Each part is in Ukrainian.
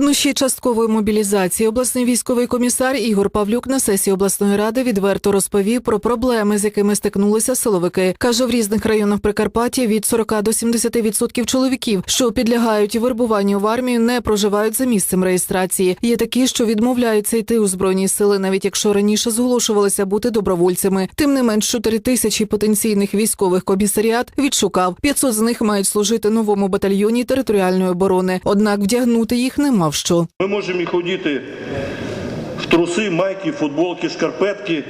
Труднощі часткової мобілізації обласний військовий комісар Ігор Павлюк на сесії обласної ради відверто розповів про проблеми, з якими стикнулися силовики. каже, в різних районах Прикарпаття від 40 до 70% чоловіків, що підлягають вербуванню в армію, не проживають за місцем реєстрації. Є такі, що відмовляються йти у збройні сили, навіть якщо раніше зголошувалися бути добровольцями. Тим не менш, 4 тисячі потенційних військових комісаріат відшукав. 500 з них мають служити новому батальйоні територіальної оборони. Однак вдягнути їх не мав що. Ми можемо і ходити в труси, майки, футболки, шкарпетки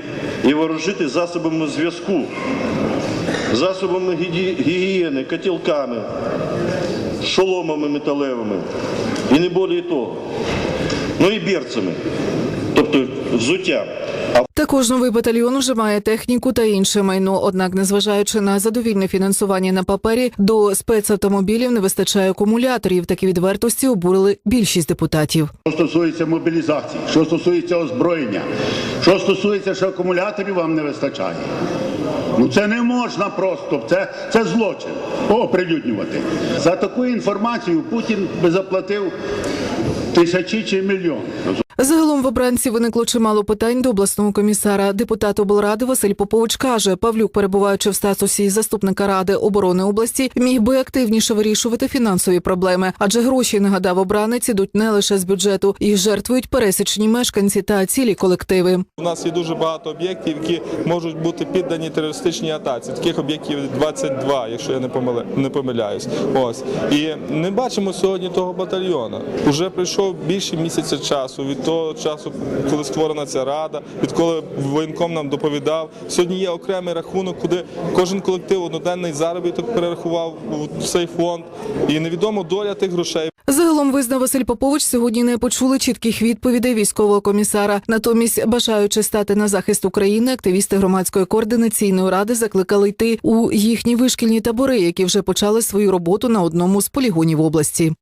і ворожити засобами зв'язку, засобами гігієни, котілками, шоломами металевими і не більше того. Ну і берцями, тобто взуттям. А Також новий батальйон уже має техніку та інше майно. Однак, незважаючи на задовільне фінансування на папері, до спецавтомобілів не вистачає акумуляторів. Такі відвертості обурили більшість депутатів. Що стосується мобілізації, що стосується озброєння, що стосується, що акумуляторів вам не вистачає. Ну це не можна просто, це, це злочин оприлюднювати. За таку інформацію Путін би заплатив тисячі чи мільйони. Загалом в обранці виникло чимало питань до обласного комісара. Депутат облради Василь Попович каже, Павлюк, перебуваючи в статусі заступника ради оборони області, міг би активніше вирішувати фінансові проблеми, адже гроші нагадав обранець ідуть не лише з бюджету, їх жертвують пересічні мешканці та цілі колективи. У нас є дуже багато об'єктів, які можуть бути піддані терористичній атаці. Таких об'єктів 22, якщо я не помиля- не помиляюсь. Ось і не бачимо сьогодні того батальйона. Уже пройшов більше місяця часу від того часу, коли створена ця рада, відколи воєнком нам доповідав. Сьогодні є окремий рахунок, куди кожен колектив одноденний заробіток перерахував у цей фонд, і невідомо доля тих грошей. Загалом визнав Василь Попович, сьогодні не почули чітких відповідей військового комісара. Натомість, бажаючи стати на захист України, активісти громадської координаційної ради закликали йти у їхні вишкільні табори, які вже почали свою роботу на одному з полігонів області.